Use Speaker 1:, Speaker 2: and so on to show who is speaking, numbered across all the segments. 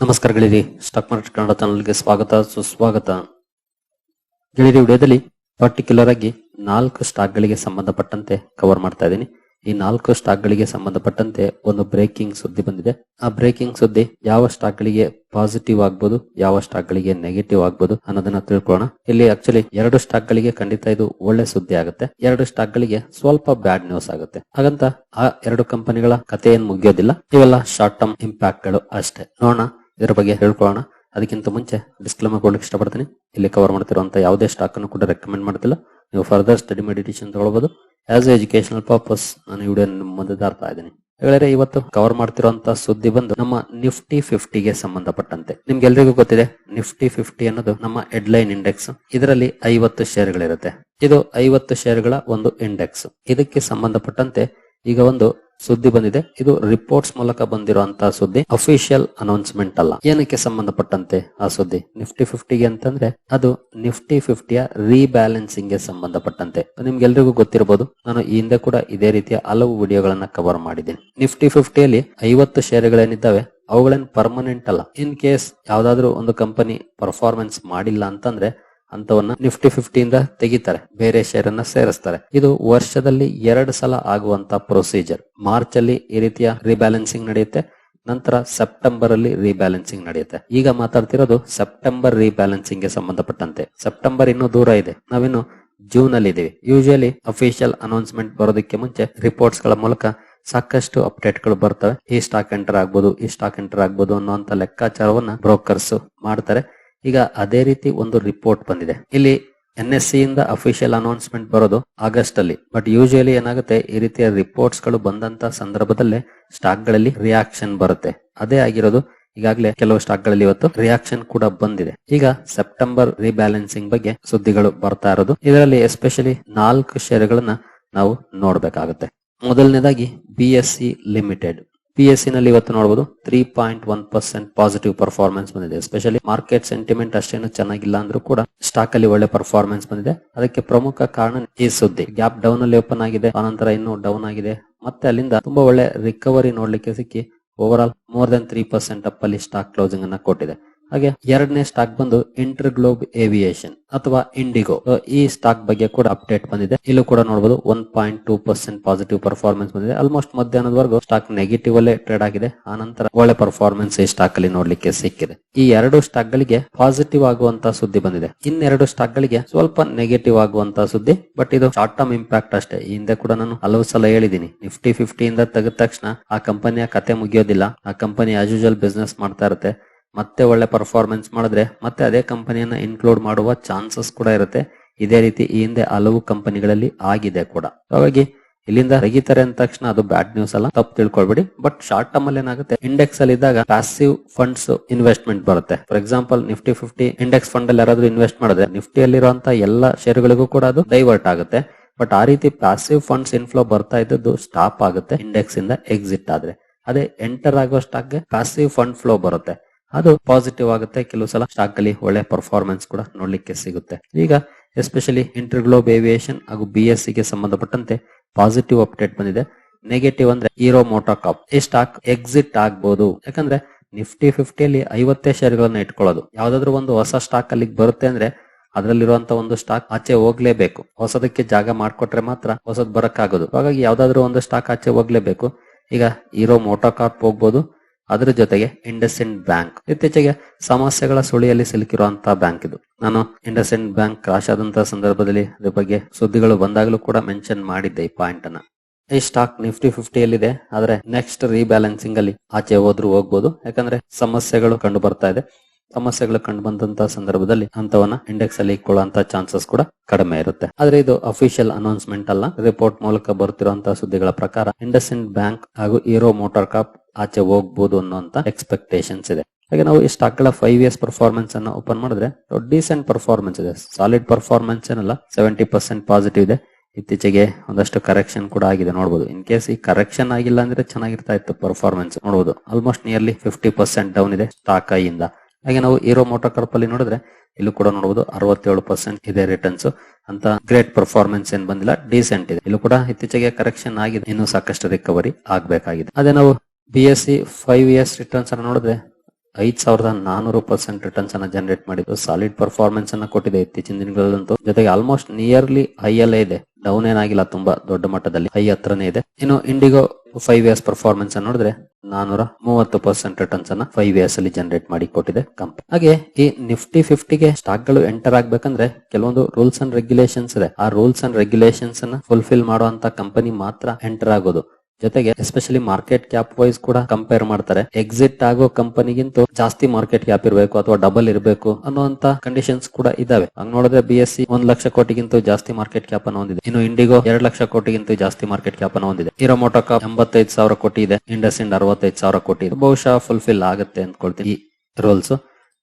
Speaker 1: ನಮಸ್ಕಾರ ಗೆಳೆಯರಿ, stock market Kannada ಚಾನಲ್ಗೆ ಸ್ವಾಗತ, ಸುಸ್ವಾಗತ. ಗೆಳೆಯರಿ, ವಿಡಿಯೋದಲ್ಲಿ ಪರ್ಟಿಕ್ಯುಲರ್ ಆಗಿ ನಾಲ್ಕು ಸ್ಟಾಕ್ ಗಳಿಗೆ ಸಂಬಂಧಪಟ್ಟಂತೆ ಕವರ್ ಮಾಡ್ತಾ ಇದ್ದೀನಿ. ಈ ನಾಲ್ಕು ಸ್ಟಾಕ್ ಗಳಿಗೆ ಸಂಬಂಧಪಟ್ಟಂತೆ ಒಂದು ಬ್ರೇಕಿಂಗ್ ಸುದ್ದಿ ಬಂದಿದೆ. ಆ ಬ್ರೇಕಿಂಗ್ ಸುದ್ದಿ ಯಾವ ಸ್ಟಾಕ್ ಗಳಿಗೆ ಪಾಸಿಟಿವ್ ಆಗ್ಬೋದು, ಯಾವ ಸ್ಟಾಕ್ ಗಳಿಗೆ ನೆಗೆಟಿವ್ ಆಗ್ಬೋದು ಅನ್ನೋದನ್ನ ತಿಳ್ಕೊಳ್ಳೋಣ. ಇಲ್ಲಿ ಆಕ್ಚುಲಿ ಎರಡು ಸ್ಟಾಕ್ ಗಳಿಗೆ ಖಂಡಿತ ಇದು ಒಳ್ಳೆ ಸುದ್ದಿ ಆಗುತ್ತೆ. ಎರಡು ಸ್ಟಾಕ್ ಗಳಿಗೆ ಸ್ವಲ್ಪ ಬ್ಯಾಡ್ ನ್ಯೂಸ್ ಆಗುತ್ತೆ. ಹಾಗಂತ ಆ ಎರಡು ಕಂಪನಿಗಳ ಕಥೆ ಏನ್ ಮುಗಿಯೋದಿಲ್ಲ. ಇವೆಲ್ಲ ಶಾರ್ಟ್ ಟರ್ಮ್ ಇಂಪ್ಯಾಕ್ಟ್ಗಳು ಅಷ್ಟೇ. ನೋಡೋಣ. ಇದರ ಬಗ್ಗೆ ಹೇಳ್ಕೊಳ್ಳೋಣ. ಅದಕ್ಕಿಂತ ಮುಂಚೆ ಡಿಸ್ಕ್ಲೇಮರ್ ಕೊಡ್ಲಿಕ್ಕೆ ಇಷ್ಟಪಡ್ತೀನಿ. ಇಲ್ಲಿ ಕವರ್ ಮಾಡ್ತಿರುವಂತಹ ಯಾವುದೇ ಸ್ಟಾಕ್ ಅನ್ನು ಕೂಡ ರೆಕಮೆಂಡ್ ಮಾಡ್ತಿಲ್ಲ. ನೀವು ಫರ್ದರ್ ಸ್ಟಡಿ ಮೆಡಿಟೇಷನ್ ತಗೊಳ್ಬಹುದು ಆಸ್ ಎಜುಕೇಶನಲ್ ಪರ್ಪಸ್ ನಾನು ವಿಡಿಯೋ ಮುಂದೆ ತರ್ತಾ ಇದ್ದೀನಿ. ಹೇಳಿದ್ರೆ ಇವತ್ತು ಕವರ್ ಮಾಡ್ತಿರುವಂತಹ ಸುದ್ದಿ ಬಂದು ನಮ್ಮ ನಿಫ್ಟಿ ಫಿಫ್ಟಿಗೆ ಸಂಬಂಧಪಟ್ಟಂತೆ. ನಿಮ್ಗೆಲ್ರಿಗೂ ಗೊತ್ತಿದೆ ನಿಫ್ಟಿ ಫಿಫ್ಟಿ ಅನ್ನೋದು ನಮ್ಮ ಹೆಡ್ಲೈನ್ ಇಂಡೆಕ್ಸ್ ಇದರಲ್ಲಿ ಐವತ್ತು ಶೇರ್ಗಳಿರುತ್ತೆ ಇದು ಐವತ್ತು ಶೇರ್ಗಳ ಒಂದು ಇಂಡೆಕ್ಸ್ ಇದಕ್ಕೆ ಸಂಬಂಧಪಟ್ಟಂತೆ ಈಗ ಒಂದು ಸುದ್ದಿ ಬಂದಿದೆ. ಇದು ರಿಪೋರ್ಟ್ಸ್ ಮೂಲಕ ಬಂದಿರುವಂತಹ ಸುದ್ದಿ. ಅಫಿಷಿಯಲ್ ಅನೌನ್ಸ್ಮೆಂಟ್ ಅಲ್ಲ. ಏನಕ್ಕೆ ಸಂಬಂಧಪಟ್ಟಂತೆ ಆ ಸುದ್ದಿ? ನಿಫ್ಟಿ ಫಿಫ್ಟಿಗೆ ಅಂತಂದ್ರೆ ಅದು ನಿಫ್ಟಿ ಫಿಫ್ಟಿಯ ರೀಬ್ಯಾಲೆನ್ಸಿಂಗ್ಗೆ ಸಂಬಂಧಪಟ್ಟಂತೆ. ನಿಮ್ಗೆಲ್ರಿಗೂ ಗೊತ್ತಿರಬಹುದು ನಾನು ಈ ಹಿಂದೆ ಕೂಡ ಇದೇ ರೀತಿಯ ಹಲವು ವಿಡಿಯೋಗಳನ್ನ ಕವರ್ ಮಾಡಿದ್ದೀನಿ. ನಿಫ್ಟಿ ಫಿಫ್ಟಿಯಲ್ಲಿ ಐವತ್ತು ಷೇರುಗಳೇನಿದ್ದಾವೆ ಅವುಗಳೇನು ಪರ್ಮನೆಂಟ್ ಅಲ್ಲ. ಇನ್ ಕೇಸ್ ಯಾವ್ದಾದ್ರು ಒಂದು ಕಂಪನಿ ಪರ್ಫಾರ್ಮೆನ್ಸ್ ಮಾಡಿಲ್ಲ ಅಂತಂದ್ರೆ ಅಂತವನ್ನ ನಿಫ್ಟಿ ಫಿಫ್ಟಿಯಿಂದ ತೆಗಿತಾರೆ. ಬೇರೆ ಶೇರ್ ಅನ್ನ ಸೇರಿಸ್ತಾರೆ. ಇದು ವರ್ಷದಲ್ಲಿ ಎರಡು ಸಲ ಆಗುವಂತ ಪ್ರೊಸೀಜರ್ ಮಾರ್ಚ್ ಅಲ್ಲಿ ಈ ರೀತಿಯ ರಿಬ್ಯಾಲೆನ್ಸಿಂಗ್ ನಡೆಯುತ್ತೆ. ನಂತರ ಸೆಪ್ಟೆಂಬರ್ ಅಲ್ಲಿ ರಿಬ್ಯಾಲೆನ್ಸಿಂಗ್ ನಡೆಯುತ್ತೆ. ಈಗ ಮಾತಾಡ್ತಿರೋದು ಸೆಪ್ಟೆಂಬರ್ ರಿಬ್ಯಾಲೆನ್ಸಿಂಗ್ಗೆ ಸಂಬಂಧಪಟ್ಟಂತೆ. ಸೆಪ್ಟೆಂಬರ್ ಇನ್ನೂ ದೂರ ಇದೆ. ನಾವಿನ್ನು ಜೂನ್ ಅಲ್ಲಿ ಇದೀವಿ. ಯೂಶಲಿ ಅಫಿಷಿಯಲ್ ಅನೌನ್ಸ್ಮೆಂಟ್ ಬರೋದಕ್ಕೆ ಮುಂಚೆ ರಿಪೋರ್ಟ್ಸ್ಗಳ ಮೂಲಕ ಸಾಕಷ್ಟು ಅಪ್ಡೇಟ್ಗಳು ಬರ್ತವೆ. ಈ ಸ್ಟಾಕ್ ಎಂಟರ್ ಆಗ್ಬೋದು, ಈ ಸ್ಟಾಕ್ ಎಂಟರ್ ಆಗ್ಬೋದು ಅನ್ನುವಂತ ಲೆಕ್ಕಾಚಾರವನ್ನ ಬ್ರೋಕರ್ಸ್ ಮಾಡ್ತಾರೆ. ಈಗ ಅದೇ ರೀತಿ ಒಂದು ರಿಪೋರ್ಟ್ ಬಂದಿದೆ. ಇಲ್ಲಿ ಎನ್ ಎಸ್ ಸಿ ಇಂದ ಅಫಿಷಿಯಲ್ ಅನೌನ್ಸ್ಮೆಂಟ್ ಬರೋದು ಆಗಸ್ಟ್ ಅಲ್ಲಿ ಬಟ್ ಯೂಶಲಿ ಏನಾಗುತ್ತೆ, ಈ ರೀತಿಯ ರಿಪೋರ್ಟ್ಸ್ಗಳು ಬಂದಂತ ಸಂದರ್ಭದಲ್ಲೇ ಸ್ಟಾಕ್ಗಳಲ್ಲಿ ರಿಯಾಕ್ಷನ್ ಬರುತ್ತೆ. ಅದೇ ಆಗಿರೋದು, ಈಗಾಗಲೇ ಕೆಲವು ಸ್ಟಾಕ್ಗಳಲ್ಲಿ ಇವತ್ತು ರಿಯಾಕ್ಷನ್ ಕೂಡ ಬಂದಿದೆ. ಈಗ ಸೆಪ್ಟೆಂಬರ್ ರಿಬ್ಯಾಲೆನ್ಸಿಂಗ್ ಬಗ್ಗೆ ಸುದ್ದಿಗಳು ಬರ್ತಾ ಇರೋದು. ಇದರಲ್ಲಿ ಎಸ್ಪೆಷಲಿ ನಾಲ್ಕು ಷೇರುಗಳನ್ನ ನಾವು ನೋಡ್ಬೇಕಾಗುತ್ತೆ. ಮೊದಲನೇದಾಗಿ B S C limited P ನಲ್ಲಿ ಇವತ್ತು ನೋಡಬಹುದು three point one percent positive performance ಬಂದಿದೆ. ಎಸ್ಪೆಷಲಿ ಮಾರ್ಕೆಟ್ ಸೆಂಟಿಮೆಂಟ್ ಅಷ್ಟೇನು ಚೆನ್ನಾಗಿಲ್ಲ ಅಂದ್ರೂ ಕೂಡ ಸ್ಟಾಕ್ ಅಲ್ಲಿ ಒಳ್ಳೆ ಪರ್ಫಾರ್ಮೆನ್ಸ್ ಬಂದಿದೆ. ಅದಕ್ಕೆ ಪ್ರಮುಖ ಕಾರಣ ಈ ಸುದ್ದಿ. ಗ್ಯಾಪ್ ಡೌನ್ ಅಲ್ಲಿ ಓಪನ್ ಆಗಿದೆ, ಆನಂತರ ಇನ್ನು ಡೌನ್ ಆಗಿದೆ. ಮತ್ತೆ ಅಲ್ಲಿಂದ ತುಂಬಾ ಒಳ್ಳೆ ರಿಕವರಿ ನೋಡ್ಲಿಕ್ಕೆ ಸಿಕ್ಕಿ over all more than three percent up ಅಲ್ಲಿ ಸ್ಟಾಕ್ ಕ್ಲೋಸಿಂಗ್ ಅನ್ನ ಕೊಟ್ಟಿದೆ. ಹಾಗೆ ಎರಡನೇ ಸ್ಟಾಕ್ ಬಂದು ಇಂಟರ್ ಗ್ಲೋಬ್ ಏವಿಯೇಷನ್ ಅಥವಾ ಇಂಡಿಗೋ ಈ ಸ್ಟಾಕ್ ಬಗ್ಗೆ ಕೂಡ ಅಪ್ಡೇಟ್ ಬಂದಿದೆ. ಇಲ್ಲೂ ಕೂಡ ನೋಡಬಹುದು one point two percent positive performance ಬಂದಿದೆ. ಆಲ್ಮೋಸ್ಟ್ ಮಧ್ಯಾಹ್ನದವರೆಗೂ ಸ್ಟಾಕ್ ನೆಗೆಟಿವ್ ಅಲ್ಲೇ ಟ್ರೇಡ್ ಆಗಿದೆ. ಆನಂತರ ಒಳ್ಳೆ ಪರ್ಫಾರ್ಮೆನ್ಸ್ ಈ ಸ್ಟಾಕ್ ಅಲ್ಲಿ ನೋಡ್ಲಿಕ್ಕೆ ಸಿಕ್ಕಿದೆ. ಈ ಎರಡು ಸ್ಟಾಕ್ ಗಳಿಗೆ ಪಾಸಿಟಿವ್ ಆಗುವಂತ ಸುದ್ದಿ ಬಂದಿದೆ. ಇನ್ನೆರಡು ಸ್ಟಾಕ್ ಗಳಿಗೆ ಸ್ವಲ್ಪ ನೆಗೆಟಿವ್ ಆಗುವಂತ ಸುದ್ದಿ ಬಟ್ ಇದು ಶಾರ್ಟ್ ಟರ್ಮ್ ಇಂಪ್ಯಾಕ್ಟ್ ಅಷ್ಟೇ. ಈ ಹಿಂದೆ ಕೂಡ ನಾನು ಹಲವು ಸಲ ಹೇಳಿದ್ದೀನಿ ನಿಫ್ಟಿ ಇಂದ ತೆಗೆದ ತಕ್ಷಣ ಆ ಕಂಪನಿಯ ಕತೆ ಮುಗಿಯೋದಿಲ್ಲ. ಆ ಕಂಪನಿ ಆಸ್ ಯೂಶಲ್ ಬಿಸ್ನೆಸ್ ಮಾಡ್ತಾ ಇರುತ್ತೆ. ಮತ್ತೆ ಒಳ್ಳೆ ಪರ್ಫಾರ್ಮೆನ್ಸ್ ಮಾಡಿದ್ರೆ ಮತ್ತೆ ಅದೇ ಕಂಪನಿಯನ್ನ ಇನ್ಕ್ಲೂಡ್ ಮಾಡುವ ಚಾನ್ಸಸ್ ಕೂಡ ಇರುತ್ತೆ. ಇದೇ ರೀತಿ ಈ ಹಿಂದೆ ಹಲವು ಕಂಪನಿಗಳಲ್ಲಿ ಆಗಿದೆ ಕೂಡ. ಹಾಗಾಗಿ ಇಲ್ಲಿಂದ ರಗಿತಾರೆ ಅಂದ ತಕ್ಷಣ ಅದು ಬ್ಯಾಡ್ ನ್ಯೂಸ್ ಅಲ್ಲ, ತಪ್ಪು ತಿಳ್ಕೊಳ್ಬೇಡಿ. ಬಟ್ ಶಾರ್ಟ್ ಟರ್ಮ್ ಅಲ್ಲಿ ಏನಾಗುತ್ತೆ? ಇಂಡೆಕ್ಸ್ ಅಲ್ಲಿ ಇದ್ದಾಗ ಪ್ಯಾಸಿವ್ ಫಂಡ್ಸ್ ಇನ್ವೆಸ್ಟ್ಮೆಂಟ್ ಬರುತ್ತೆ. For example Nifty fifty index fund ಅಲ್ಲಿ ಯಾರಾದ್ರೂ ಇನ್ವೆಸ್ಟ್ ಮಾಡಿದ್ರೆ ನಿಫ್ಟಿಯಲ್ಲಿರುವಂತಹ ಎಲ್ಲ ಶೇರ್ಗಳಿಗೂ ಕೂಡ ಅದು ಡೈವರ್ಟ್ ಆಗುತ್ತೆ. ಬಟ್ ಆ ರೀತಿ ಪ್ಯಾಸಿವ್ ಫಂಡ್ಸ್ ಇನ್ಫ್ಲೋ ಬರ್ತಾ ಇದ್ದದ್ದು ಸ್ಟಾಪ್ ಆಗುತ್ತೆ. ಇಂಡೆಕ್ಸ್ ಇಂದ ಎಕ್ಸಿಟ್ ಆದ್ರೆ. ಅದೇ ಎಂಟರ್ ಆಗೋ ಸ್ಟಾಕ್ ಪ್ಯಾಸಿವ್ ಫಂಡ್ ಫ್ಲೋ ಬರುತ್ತೆ. ಅದು ಪಾಸಿಟಿವ್ ಆಗುತ್ತೆ. ಕೆಲವು ಸಲ ಸ್ಟಾಕ್ ಅಲ್ಲಿ ಒಳ್ಳೆ ಪರ್ಫಾರ್ಮೆನ್ಸ್ ಕೂಡ ನೋಡ್ಲಿಕ್ಕೆ ಸಿಗುತ್ತೆ. ಈಗ ಎಸ್ಪೆಷಲಿ ಇಂಟರ್ ಗ್ಲೋಬ್ ಏವಿಯೇಷನ್ ಹಾಗೂ ಬಿ ಎಸ್ಗೆ ಸಂಬಂಧಪಟ್ಟಂತೆ ಪಾಸಿಟಿವ್ ಅಪ್ಡೇಟ್ ಬಂದಿದೆ. ನೆಗೆಟಿವ್ ಅಂದ್ರೆ ಹೀರೋ ಮೋಟೋಕಾಪ್ ಈ ಸ್ಟಾಕ್ ಎಕ್ಸಿಟ್ ಆಗ್ಬಹುದು ಯಾಕಂದ್ರೆ ನಿಫ್ಟಿ ಫಿಫ್ಟಿಯಲ್ಲಿ ಐವತ್ತೇ ಶೇರ್ಗಳನ್ನ ಇಟ್ಕೊಳ್ಳೋದು. ಯಾವ್ದಾದ್ರು ಒಂದು ಹೊಸ ಸ್ಟಾಕ್ ಅಲ್ಲಿ ಬರುತ್ತೆ ಅಂದ್ರೆ ಅದರಲ್ಲಿರುವಂತ ಒಂದು ಸ್ಟಾಕ್ ಆಚೆ ಹೋಗ್ಲೇಬೇಕು. ಹೊಸದಕ್ಕೆ ಜಾಗ ಮಾಡ್ಕೊಟ್ರೆ ಮಾತ್ರ ಹೊಸದ್ ಬರಕ್ಕಾಗೋದು. ಹಾಗಾಗಿ ಯಾವ್ದಾದ್ರು ಒಂದು ಸ್ಟಾಕ್ ಆಚೆ ಹೋಗ್ಲೇಬೇಕು. ಈಗ ಹೀರೋ ಮೋಟೋಕಾರ್ಪ್ ಹೋಗ್ಬೋದು. ಅದರ ಜೊತೆಗೆ ಇಂಡಸ್ಇಂಡ್ ಬ್ಯಾಂಕ್. ಇತ್ತೀಚೆಗೆ ಸಮಸ್ಯೆಗಳ ಸುಳಿಯಲ್ಲಿ ಸಿಲುಕಿರುವಂತಹ ಬ್ಯಾಂಕ್ ಇದು. ನಾನು ಇಂಡಸ್ಇಂಡ್ ಬ್ಯಾಂಕ್ ಕ್ರಾಶ್ ಆದಂತಹ ಸಂದರ್ಭದಲ್ಲಿ ಅದ್ರ ಬಗ್ಗೆ ಸುದ್ದಿಗಳು ಬಂದಾಗಲೂ ಕೂಡ ಮೆನ್ಷನ್ ಮಾಡಿದ್ದೆ ಈ ಪಾಯಿಂಟ್ ಅನ್ನ. ಈ ಸ್ಟಾಕ್ ನಿಫ್ಟಿ ಫಿಫ್ಟಿಯಲ್ಲಿದೆ, ಆದ್ರೆ ನೆಕ್ಸ್ಟ್ ರೀಬ್ಯಾಲೆನ್ಸಿಂಗ್ ಅಲ್ಲಿ ಆಚೆ ಹೋದ್ರೂ ಹೋಗ್ಬೋದು. ಯಾಕಂದ್ರೆ ಸಮಸ್ಯೆಗಳು ಕಂಡು ಬರ್ತಾ ಇದೆ. ಸಮಸ್ಯೆಗಳು ಕಂಡು ಬಂದಂತಹ ಸಂದರ್ಭದಲ್ಲಿ ಅಂತವನ್ನ ಇಂಡೆಕ್ಸ್ ಅಲ್ಲಿ ಇಟ್ಕೊಳ್ಳುವಂತ ಚಾನ್ಸಸ್ ಕೂಡ ಕಡಿಮೆ ಇರುತ್ತೆ. ಆದ್ರೆ ಇದು ಅಫಿಷಿಯಲ್ ಅನೌನ್ಸ್ಮೆಂಟ್ ಅಲ್ಲ. ರಿಪೋರ್ಟ್ ಮೂಲಕ ಬರುತ್ತಿರುವಂತಹ ಸುದ್ದಿಗಳ ಪ್ರಕಾರ ಇಂಡಸ್ಇಂಡ್ ಬ್ಯಾಂಕ್ ಹಾಗೂ ಹೀರೋ ಮೋಟಾರ್ ಕಾಪ್ ಆಚೆ ಹೋಗ್ಬೋದು ಅನ್ನುವಂತ ಎಕ್ಸ್ಪೆಕ್ಟೇಷನ್ಸ್ ಇದೆ. ಹಾಗೆ ನಾವು ಈ ಸ್ಟಾಕ್ಗಳ ಫೈವ್ ಇಯರ್ಸ್ ಪರ್ಫಾರ್ಮೆನ್ಸ್ ಅನ್ನ ಓಪನ್ ಮಾಡಿದ್ರೆ ಡೀಸೆಂಟ್ ಪರ್ಫಾರ್ಮೆನ್ಸ್ ಇದೆ. ಸಾಲಿಡ್ ಪರ್ಫಾರ್ಮೆನ್ಸ್ ಏನಲ್ಲ ಸೆವೆಂಟಿ ಪರ್ಸೆಂಟ್ ಪಾಸಿಟಿವ್ ಇದೆ. ಇತ್ತೀಚೆಗೆ ಒಂದಷ್ಟು ಕರೆಕ್ಷನ್ ಕೂಡ ಆಗಿದೆ ನೋಡಬಹುದು ಇನ್ ಕೇಸ್ ಈ ಕರೆಕ್ಷನ್ ಆಗಿಲ್ಲ ಅಂದ್ರೆ ಚೆನ್ನಾಗಿರ್ತಾ ಇತ್ತು ಪರ್ಫಾರ್ಮೆನ್ಸ್ ನೋಡಬಹುದು almost nearly fifty percent down ಇದೆ ಸ್ಟಾಕ್ ಇಂದ ಹಾಗೆ ನಾವು ಹೀರೋ ಮೋಟೋಕಾರ್ಪ್ ಅಲ್ಲಿ ನೋಡಿದ್ರೆ ಇಲ್ಲೂ ಕೂಡ ನೋಡಬಹುದು ಅರವತ್ತೇಳು ಪರ್ಸೆಂಟ್ ಇದೆ ರಿಟರ್ನ್ಸ್ ಅಂತ ಗ್ರೇಟ್ ಪರ್ಫಾರ್ಮೆನ್ಸ್ ಏನ್ ಬಂದಿಲ್ಲ ಡೀಸೆಂಟ್ ಇದೆ. ಇಲ್ಲೂ ಕೂಡ ಇತ್ತೀಚೆಗೆ ಕರೆಕ್ಷನ್ ಆಗಿದೆ. ಇನ್ನು ಸಾಕಷ್ಟು ರಿಕವರಿ ಆಗ್ಬೇಕಾಗಿದೆ. ಅದೇ ನಾವು B S C five years returns ಅನ್ನು ನೋಡಿದ್ರೆ ಐದ್ ಸಾವಿರದ ನಾನೂರು ಪರ್ಸೆಂಟ್ ರಿಟರ್ನ್ಸ್ ಅನ್ನ ಜನರೇಟ್ ಮಾಡಿದ್ದು. ಸಾಲಿಡ್ ಪರ್ಫಾರ್ಮೆನ್ಸ್ ಅನ್ನ ಕೊಟ್ಟಿದೆ ಇತ್ತೀಚಿನ ದಿನಗಳಲ್ಲಂತೂ. ಜೊತೆಗೆ ಆಲ್ಮೋಸ್ಟ್ ನಿಯರ್ಲಿ ಹೈ ಅಲ್ಲೇ ಇದೆ. ಡೌನ್ ಏನಾಗಿಲ್ಲ, ತುಂಬಾ ದೊಡ್ಡ ಮಟ್ಟದಲ್ಲಿ ಹೈ ಹತ್ರನೇ ಇದೆ. ಇನ್ನು ಇಂಡಿಗೋ ಫೈವ್ ಇಯರ್ಸ್ ಪರ್ಫಾರ್ಮೆನ್ಸ್ ಅನ್ನ ನೋಡಿದ್ರೆ ನಾನೂರ ಮೂವತ್ತು ಪರ್ಸೆಂಟ್ ರಿಟರ್ನ್ಸ್ ಅನ್ನ ಫೈವ್ ಇಯರ್ಸ್ ಅಲ್ಲಿ ಜನರೇಟ್ ಮಾಡಿ ಕೊಟ್ಟಿದೆ ಕಂಪನಿ ಹಾಗೆ ಈ ನಿಫ್ಟಿ ಫಿಫ್ಟಿಗೆ ಸ್ಟಾಕ್ಗಳು ಎಂಟರ್ ಆಗ್ಬೇಕಂದ್ರೆ ಕೆಲವೊಂದು ರೂಲ್ಸ್ ಅಂಡ್ ರೆಗ್ಯುಲೇಷನ್ಸ್ ಇದೆ. ಆ ರೂಲ್ಸ್ ಅಂಡ್ ರೆಗ್ಯುಲೇಷನ್ಸ್ ಅನ್ನ ಫುಲ್ಫಿಲ್ ಮಾಡುವಂತ ಕಂಪನಿ ಮಾತ್ರ ಎಂಟರ್ ಆಗೋದು. ಜೊತೆಗೆ ಎಸ್ಪೆಷಲಿ ಮಾರ್ಕೆಟ್ ಕ್ಯಾಪ್ ವೈಸ್ ಕೂಡ ಕಂಪೇರ್ ಮಾಡ್ತಾರೆ. ಎಕ್ಸಿಟ್ ಆಗೋ ಕಂಪನಿಗಿಂತ ಜಾಸ್ತಿ ಮಾರ್ಕೆಟ್ ಕ್ಯಾಪ್ ಇರಬೇಕು ಅಥವಾ ಡಬಲ್ ಇರಬೇಕು ಅನ್ನುವಂತ ಕಂಡೀಷನ್ಸ್ ಕೂಡ ಇದಾವೆ. ಹಂಗ್ ನೋಡಿದ್ರೆ ಬಿ ಎಸ್ ಸಿ ಒಂದ್ ಲಕ್ಷ ಕೋಟಿಗಿಂತ ಜಾಸ್ತಿ ಮಾರ್ಕೆಟ್ ಕ್ಯಾಪ್ ಅನ್ನು ಹೊಂದಿದೆ. ಇನ್ನು ಇಂಡಿಗೋ ಎರಡ್ ಲಕ್ಷ ಕೋಟಿಗಿಂತ ಜಾಸ್ತಿ ಮಾರ್ಕೆಟ್ ಕ್ಯಾಪ್ ಅನ್ನು ಹೊಂದಿದೆ. ಇರೋ ಮೋಟೋಕ ಎಂಬತ್ತೈದು ಸಾವಿರ ಕೋಟಿ ಇದೆ. ಇಂಡಸ್ ಇಂಡ್ ಅರವತ್ತೈದು ಸಾವಿರ ಕೋಟಿ ಇದೆ. ಬಹುಶಃ ಫುಲ್ಫಿಲ್ ಆಗುತ್ತೆ ಅಂದ್ಕೊಳ್ತೀನಿ. ಈ ರೂಲ್ಸ್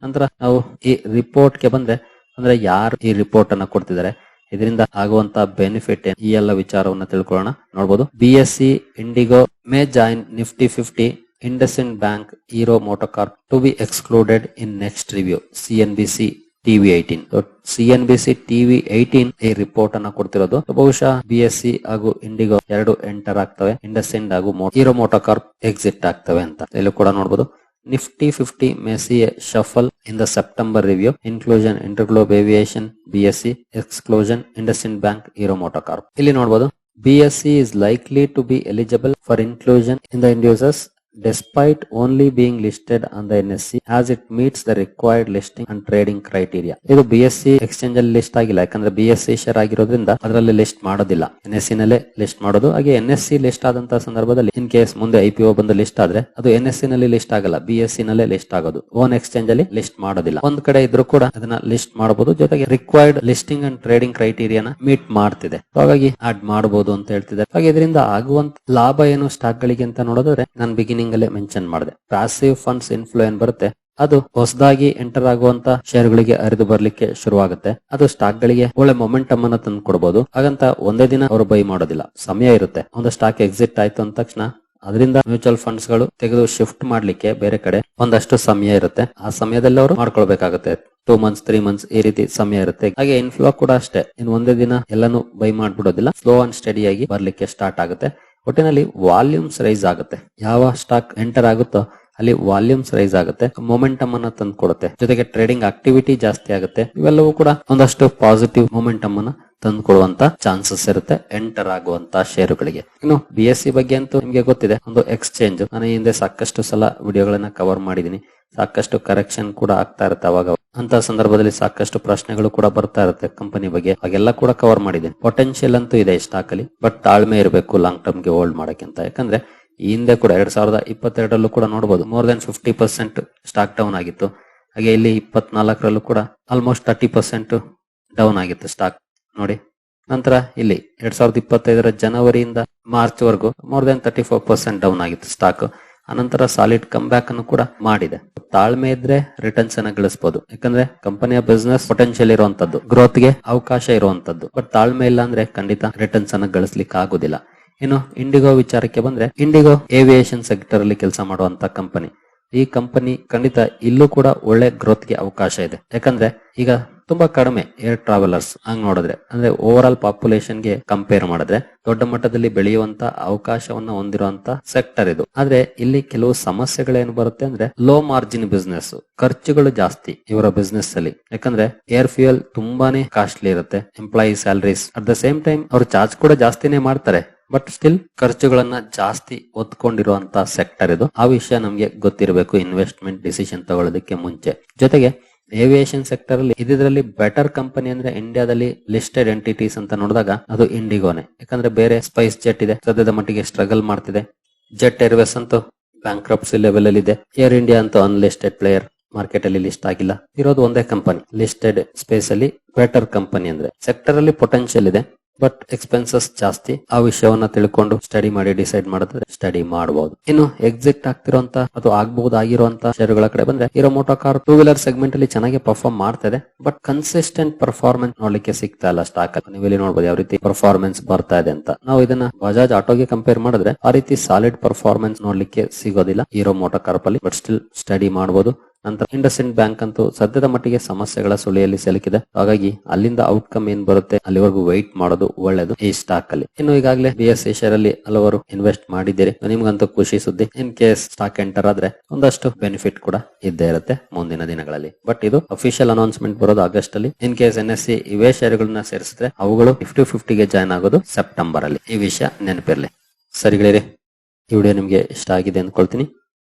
Speaker 1: ನಂತರ ನಾವು ಈ ರಿಪೋರ್ಟ್ಗೆ ಬಂದ್ರೆ, ಅಂದ್ರೆ ಯಾರು ಈ ರಿಪೋರ್ಟ್ ಅನ್ನ ಕೊಡ್ತಿದ್ದಾರೆ? ಇದರಿಂದ ಆಗುವಂತ ಬೆನಿಫಿಟ್ ಈ ಎಲ್ಲ ವಿಚಾರವನ್ನ ತಿಳ್ಕೊಳ್ಳೋಣ. ನೋಡಬಹುದು B S IndiGo may join Nifty fifty IndusInd bank Hero MotoCorp to be excluded in next review C N B C TV eighteen C N B C TV eighteen ಈ ರಿಪೋರ್ಟ್ ಅನ್ನ ಕೊಡ್ತಿರೋದು. ಬಹುಶಃ B S C ಹಾಗೂ IndiGo ಎರಡು enter ಆಗ್ತವೆ. IndusInd ಹಾಗೂ hero MotoCorp exit ಆಗ್ತವೆ ಅಂತ. ಇಲ್ಲೂ ಕೂಡ ನೋಡಬಹುದು Nifty 50 may see a shuffle in the September review. Inclusion Interglobe Aviation, BSC, Exclusion IndusInd Bank, Hero Motocorp. ಇಲ್ಲಿ ನೋಡಬಹುದು BSC is likely to be eligible for inclusion in the end users despite only being listed on the NSE as it meets the required listing and trading criteria. ಇದು B S C exchange ಅಲ್ಲಿ list ಆಗಿಲ್ಲ. ಯಾಕಂದ್ರೆ B S C share ಆಗಿರೋದ್ರಿಂದ ಅದರಲ್ಲಿ list ಮಾಡೋದಿಲ್ಲ. N S C ನಲ್ಲೇ list ಮಾಡೋದು. ಹಾಗೆ ಎನ್ ಎಸ್ ಸಿ ಲಿಸ್ಟ್ ಆದಂತಹ ಸಂದರ್ಭದಲ್ಲಿ ಇನ್ ಕೇಸ್ ಮುಂದೆ ಐ ಪಿ ಬಂದು ಲಿಸ್ಟ್ ಆದ್ರೆ ಅದು ಎನ್ ಎಸ್ ಸಿ ನಲ್ಲಿ ಲಿಸ್ಟ್ ಆಗಲ್ಲ. ಬಿ ಎಸ್ ಸಿ ನಲ್ಲೇ ಲಿಸ್ಟ್ ಆಗೋದು. ಓನ್ ಎಕ್ಸ್ಚೇಂಜ್ ಅಲ್ಲಿ ಲಿಸ್ಟ್ ಮಾಡೋದಿಲ್ಲ. ಒಂದ್ ಕಡೆ ಇದ್ರೂ ಕೂಡ ಅದನ್ನ ಲಿಸ್ಟ್ ಮಾಡಬಹುದು. ಜೊತೆಗೆ ರಿಕ್ವೈರ್ಡ್ ಲಿಸ್ಟಿಂಗ್ ಅಂಡ್ ಟ್ರೇಡಿಂಗ್ ಕ್ರೈಟೀರಿಯಾನ ಮೀಟ್ ಮಾಡ್ತಿದೆ. ಹಾಗಾಗಿ ಆಡ್ ಮಾಡಬಹುದು ಅಂತ ಹೇಳ್ತಿದ್ದಾರೆ. ಹಾಗೆ ಇದರಿಂದ ಆಗುವಂತ ಲಾಭ ಏನು ಸ್ಟಾಕ್ ಗಳಿಗೆ ಅಂತ ನೋಡೋದಾದ್ರೆ ನಾನು ಬಿಗಿನಿಂಗ್ ಅಲ್ಲೇ ಮೆನ್ಷನ್ ಮಾಡಿದೆ. ಪ್ಯಾಸಿವ್ ಫಂಡ್ಸ್ ಇನ್ಫ್ಲೋ ಏನ್ ಬರುತ್ತೆ? ಅದು ಹೊಸದಾಗಿ ಎಂಟರ್ ಆಗುವಂತ ಗಳಿಗೆ ಹರಿದು ಬರ್ಲಿಕ್ಕೆ ಶುರುವಾಗುತ್ತೆ. ಅದು ಸ್ಟಾಕ್ ಗಳಿಗೆ ಒಳ್ಳೆ ಮೊಮೆಂಟಮ್ ಅನ್ನ ತಂದು ಕೊಡಬಹುದು ಹಾಗಂತ ಒಂದೇ ದಿನ ಅವರು ಬೈ ಮಾಡೋದಿಲ್ಲ. ಸಮಯ ಇರುತ್ತೆ. ಒಂದು ಸ್ಟಾಕ್ ಎಕ್ಸಿಟ್ ಆಯ್ತು ಅಂದ ತಕ್ಷಣ ಅದರಿಂದ ಮ್ಯೂಚುವಲ್ ಫಂಡ್ಸ್ಗಳು ತೆಗೆದು ಶಿಫ್ಟ್ ಮಾಡ್ಲಿಕ್ಕೆ ಬೇರೆ ಕಡೆ ಒಂದಷ್ಟು ಸಮಯ ಇರುತ್ತೆ. ಆ ಸಮಯದಲ್ಲಿ ಅವರು ಮಾಡ್ಕೊಳ್ಬೇಕಾಗುತ್ತೆ. ಟೂ ಮಂತ್ಸ್ ತ್ರೀ ಮಂತ್ಸ್ ಈ ರೀತಿ ಸಮಯ ಇರುತ್ತೆ. ಹಾಗೆ ಇನ್ಫ್ಲೋ ಕೂಡ ಅಷ್ಟೇ. ಇನ್ ಒಂದೇ ದಿನ ಎಲ್ಲಾನು ಬೈ ಮಾಡ್ಬಿಡೋದಿಲ್ಲ. ಸ್ಲೋ ಅಂಡ್ ಸ್ಟಡಿ ಆಗಿ ಬರ್ಲಿಕ್ಕೆ ಸ್ಟಾರ್ಟ್ ಆಗುತ್ತೆ. ಒಟ್ಟಿನಲ್ಲಿ ವಾಲ್ಯೂಮ್ಸ್ ರೈಸ್ ಆಗುತ್ತೆ. ಯಾವ ಸ್ಟಾಕ್ ಎಂಟರ್ ಆಗುತ್ತೋ ಅಲ್ಲಿ ವಾಲ್ಯೂಮ್ಸ್ ರೈಸ್ ಆಗುತ್ತೆ. ಮೊಮೆಂಟಮ್ ಅನ್ನ ತಂದು ಕೊಡುತ್ತೆ. ಜೊತೆಗೆ ಟ್ರೇಡಿಂಗ್ ಆಕ್ಟಿವಿಟಿ ಜಾಸ್ತಿ ಆಗುತ್ತೆ. ಇವೆಲ್ಲವೂ ಕೂಡ ಒಂದಷ್ಟು ಪಾಸಿಟಿವ್ ಮೊಮೆಂಟಮ್ ಅನ್ನ ತಂದು ಕೊಡುವಂತ ಚಾನ್ಸಸ್ ಇರುತ್ತೆ ಎಂಟರ್ ಆಗುವಂತ ಶೇರುಗಳಿಗೆ ಇನ್ನು ಬಿ ಎಸ್ ಸಿ ಬಗ್ಗೆ ಅಂತೂ ನಿಮ್ಗೆ ಗೊತ್ತಿದೆ, ಒಂದು ಎಕ್ಸ್ಚೇಂಜ್ ನಾನು ಹಿಂದೆ ಸಾಕಷ್ಟು ಸಲ ವಿಡಿಯೋಗಳನ್ನ ಕವರ್ ಮಾಡಿದೀನಿ ಸಾಕಷ್ಟು ಕರೆಕ್ಷನ್ ಕೂಡ ಆಗ್ತಾ ಇರುತ್ತೆ ಅವಾಗ. ಅಂತ ಸಂದರ್ಭದಲ್ಲಿ ಸಾಕಷ್ಟು ಪ್ರಶ್ನೆಗಳು ಕೂಡ ಬರ್ತಾ ಇರುತ್ತೆ ಕಂಪನಿ ಬಗ್ಗೆ. ಹಾಗೆಲ್ಲ ಕೂಡ ಕವರ್ ಮಾಡಿದೆ. ಪೊಟೆನ್ಶಿಯಲ್ ಅಂತೂ ಇದೆ ಸ್ಟಾಕ್ ಅಲ್ಲಿ ಬಟ್ ತಾಳ್ಮೆ ಇರಬೇಕು ಲಾಂಗ್ ಟರ್ಮ್ಗೆ ಹೋಲ್ಡ್ ಮಾಡಕ್ಕೆ ಅಂತ. ಯಾಕಂದ್ರೆ ಹಿಂದೆ ಕೂಡ ಎರಡ್ ಸಾವಿರದ ಇಪ್ಪತ್ತೆರಡರಲ್ಲೂ ಕೂಡ ನೋಡಬಹುದು more than fifty percent stock down ಆಗಿತ್ತು. ಹಾಗೆ ಇಲ್ಲಿ ಇಪ್ಪತ್ನಾಲ್ಕರಲ್ಲೂ ಕೂಡ ಆಲ್ಮೋಸ್ಟ್ ತರ್ಟಿ ಪರ್ಸೆಂಟ್ ಡೌನ್ ಆಗಿತ್ತು ಸ್ಟಾಕ್ ನೋಡಿ. ನಂತರ ಇಲ್ಲಿ ಎರಡ್ ಸಾವಿರದ ಇಪ್ಪತ್ತೈದರ ಜನವರಿಯಿಂದ ಮಾರ್ಚ್ ವರೆಗೂ more than thirty four percent down ಆಗಿತ್ತು ಸ್ಟಾಕ್ ಅನಂತರ ಸಾಲಿಡ್ ಕಮ್ ಬ್ಯಾಕ್ ಅನ್ನು ಕೂಡ ಮಾಡಿದೆ. ತಾಳ್ಮೆ ಇದ್ರೆ ರಿಟರ್ನ್ಸ್ ಅನ್ನ ಗಳಿಸಬಹುದು ಯಾಕಂದ್ರೆ ಕಂಪನಿಯ ಬಿಸ್ನೆಸ್ ಪೊಟೆನ್ಶಿಯಲ್ ಇರುವಂತದ್ದು ಗ್ರೋತ್ಗೆ ಅವಕಾಶ ಇರುವಂತದ್ದು. ಬಟ್ ತಾಳ್ಮೆ ಇಲ್ಲ ಅಂದ್ರೆ ಖಂಡಿತ ರಿಟರ್ನ್ಸ್ ಅನ್ನ ಗಳಿಸ್ಲಿಕ್ಕೆ ಆಗುದಿಲ್ಲ. ಇನ್ನು ಇಂಡಿಗೋ ವಿಚಾರಕ್ಕೆ ಬಂದ್ರೆ ಇಂಡಿಗೋ ಏವಿಯೇಷನ್ ಸೆಕ್ಟರ್ ಅಲ್ಲಿ ಕೆಲಸ ಮಾಡುವಂತ ಕಂಪನಿ ಈ ಕಂಪನಿ ಖಂಡಿತ ಇಲ್ಲೂ ಕೂಡ ಒಳ್ಳೆ ಗ್ರೋತ್ಗೆ ಅವಕಾಶ ಇದೆ. ಯಾಕಂದ್ರೆ ಈಗ ತುಂಬಾ ಕಡಿಮೆ ಏರ್ ಟ್ರಾವೆಲರ್ಸ್ ಹಂಗ್ ನೋಡಿದ್ರೆ. ಅಂದ್ರೆ ಓವರ್ ಆಲ್ ಪಾಪ್ಯುಲೇಷನ್ಗೆ ಕಂಪೇರ್ ಮಾಡಿದ್ರೆ ದೊಡ್ಡ ಮಟ್ಟದಲ್ಲಿ ಬೆಳೆಯುವಂತ ಅವಕಾಶವನ್ನ ಹೊಂದಿರುವಂತ ಸೆಕ್ಟರ್ ಇದು. ಆದ್ರೆ ಇಲ್ಲಿ ಕೆಲವು ಸಮಸ್ಯೆಗಳೇನು ಬರುತ್ತೆ ಅಂದ್ರೆ ಲೋ ಮಾರ್ಜಿನ್ ಬಿಸ್ನೆಸ್ ಖರ್ಚುಗಳು ಜಾಸ್ತಿ ಇವರ ಬಿಸ್ನೆಸ್ ಅಲ್ಲಿ. ಯಾಕಂದ್ರೆ ಏರ್ ಫ್ಯೂಯಲ್ ತುಂಬಾನೇ ಕಾಸ್ಟ್ಲಿ ಇರುತ್ತೆ employee salaries at the same time ಅವ್ರು ಚಾರ್ಜ್ ಕೂಡ ಜಾಸ್ತಿನೇ ಮಾಡ್ತಾರೆ ಬಟ್ ಸ್ಟಿಲ್ ಖರ್ಚುಗಳನ್ನ ಜಾಸ್ತಿ ಒತ್ಕೊಂಡಿರುವಂತ ಸೆಕ್ಟರ್ ಇದು. ಆ ವಿಷಯ ನಮ್ಗೆ ಗೊತ್ತಿರಬೇಕು ಇನ್ವೆಸ್ಟ್ಮೆಂಟ್ ಡಿಸಿಷನ್ ತಗೊಳ್ಳೋದಕ್ಕೆ ಮುಂಚೆ. ಜೊತೆಗೆ ಏವಿಯೇಷನ್ ಸೆಕ್ಟರ್ ಅಲ್ಲಿ ಇದರಲ್ಲಿ ಬೆಟರ್ ಕಂಪನಿ ಅಂದ್ರೆ ಇಂಡಿಯಾದಲ್ಲಿ ಲಿಸ್ಟೆಡ್ ಎಂಟಿಟೀಸ್ ಅಂತ ನೋಡಿದಾಗ ಅದು ಇಂಡಿಗೋನೆ ಯಾಕಂದ್ರೆ ಬೇರೆ ಸ್ಪೈಸ್ ಜೆಟ್ ಇದೆ. ಸದ್ಯದ ಮಟ್ಟಿಗೆ ಸ್ಟ್ರಗಲ್ ಮಾಡ್ತಿದೆ. ಜೆಟ್ ಏರ್ವೇಸ್ ಅಂತೂ ಬ್ಯಾಂಕ್ರಪ್ಸಿ ಲೆವೆಲ್ ಅಲ್ಲಿ ಇದೆ. ಏರ್ ಇಂಡಿಯಾ ಅಂತೂ ಅನ್ಲಿಸ್ಟೆಡ್ ಪ್ಲೇಯರ್ ಮಾರ್ಕೆಟ್ ಅಲ್ಲಿ ಲಿಸ್ಟ್ ಆಗಿಲ್ಲ. ಇರೋದು ಒಂದೇ ಕಂಪನಿ ಲಿಸ್ಟೆಡ್ ಸ್ಪೇಸ್ ಅಲ್ಲಿ ಬೆಟರ್ ಕಂಪನಿ ಅಂದ್ರೆ ಸೆಕ್ಟರ್ ಅಲ್ಲಿ ಪೊಟೆನ್ಶಿಯಲ್ ಇದೆ. ಬಟ್ ಎಕ್ಸ್ಪೆನ್ಸಸ್ ಜಾಸ್ತಿ. ಆ ವಿಷಯವನ್ನ ತಿಳ್ಕೊಂಡು ಸ್ಟಡಿ ಮಾಡಿ ಡಿಸೈಡ್ ಮಾಡಿದ್ರೆ ಸ್ಟಡಿ ಮಾಡಬಹುದು ಇನ್ನು ಎಕ್ಸಿಟ್ ಅದು ಆಗಬಹುದಾಗಿರುವಂತಹ ಶೇರುಗಳ ಕಡೆ ಬಂದ್ರೆ, Hero MotoCorp two wheeler segment ಅಲ್ಲಿ ಚೆನ್ನಾಗಿ ಪರ್ಫಾರ್ಮ್ ಮಾಡ್ತಾ ಇದೆ ಬಟ್ ಕನ್ಸಿಸ್ಟೆಂಟ್ ಪರ್ಫಾರ್ಮೆನ್ಸ್ ನೋಡ್ಲಿಕ್ಕೆ ಸಿಗ್ತಾ ಇಲ್ಲ ಸ್ಟಾಕ್ ಅಲ್ಲಿ. ನೀವು ಇಲ್ಲಿ ನೋಡಬಹುದು ಯಾವ ರೀತಿ ಪರ್ಫಾರ್ಮೆನ್ಸ್ ಬರ್ತಾ ಇದೆ ಅಂತ. ನಾವು ಇದನ್ನ ಬಜಾಜ್ ಆಟೋಗೆ ಕಂಪೇರ್ ಮಾಡಿದ್ರೆ, ಆ ರೀತಿ ಸಾಲಿಡ್ ಪರ್ಫಾರ್ಮೆನ್ಸ್ ನೋಡ್ಲಿಕ್ಕೆ ಸಿಗೋದಿಲ್ಲ. ಹೀರೋ ಮೋಟೋ ಕಾರ್ಪ್ ಅಲ್ಲಿ ಬಟ್ ಸ್ಟಿಲ್ ಸ್ಟಡಿ ಮಾಡಬಹುದು ನಂತರ ಇಂಡಸ್ ಇಂಡ್ ಬ್ಯಾಂಕ್ ಅಂತೂ ಸದ್ಯದ ಮಟ್ಟಿಗೆ ಸಮಸ್ಯೆಗಳ ಸುಳಿಯಲ್ಲಿ ಸಿಲುಕಿದೆ. ಹಾಗಾಗಿ ಅಲ್ಲಿಂದ ಔಟ್ಕಮ್ ಏನ್ ಬರುತ್ತೆ, ಅಲ್ಲಿವರೆಗೂ ವೈಟ್ ಮಾಡೋದು ಒಳ್ಳೇದು ಈ ಸ್ಟಾಕ್ ಅಲ್ಲಿ. ಇನ್ನು ಈಗಾಗಲೇ ಬಿ ಎಸ್ ಅಲ್ಲಿ ಹಲವರು ಇನ್ವೆಸ್ಟ್ ಮಾಡಿದ್ದೀರಿ. ನಿಮ್ಗಂತೂ ಖುಷಿ ಸುದ್ದಿ. ಇನ್ ಕೇಸ್ ಸ್ಟಾಕ್ ಎಂಟರ್ ಆದ್ರೆ ಒಂದಷ್ಟು ಬೆನಿಫಿಟ್ ಕೂಡ ಇದ್ದೇ ಇರುತ್ತೆ ಮುಂದಿನ ದಿನಗಳಲ್ಲಿ. ಬಟ್ ಇದು ಅಫಿಷಿಯಲ್ ಅನೌನ್ಸ್ಮೆಂಟ್ ಬರೋದು ಆಗಸ್ಟ್ ಅಲ್ಲಿ. In case N S C ಇವೇ ಶೇರ್ಗಳನ್ನ ಸೇರಿಸಿದ್ರೆ ಅವುಗಳು ಫಿಫ್ಟಿ ಫಿಫ್ಟಿಗೆ ಜಾಯ್ನ್ ಆಗೋದು ಸೆಪ್ಟೆಂಬರ್ ಅಲ್ಲಿ. ಈ ವಿಷಯ ನೆನಪಿರ್ಲಿ. ಸರಿ ಗೆಳೆಯರೆ ಈ ವಿಡಿಯೋ ನಿಮಗೆ ಇಷ್ಟ ಆಗಿದೆ ಅಂದ್ಕೊಳ್ತೀನಿ.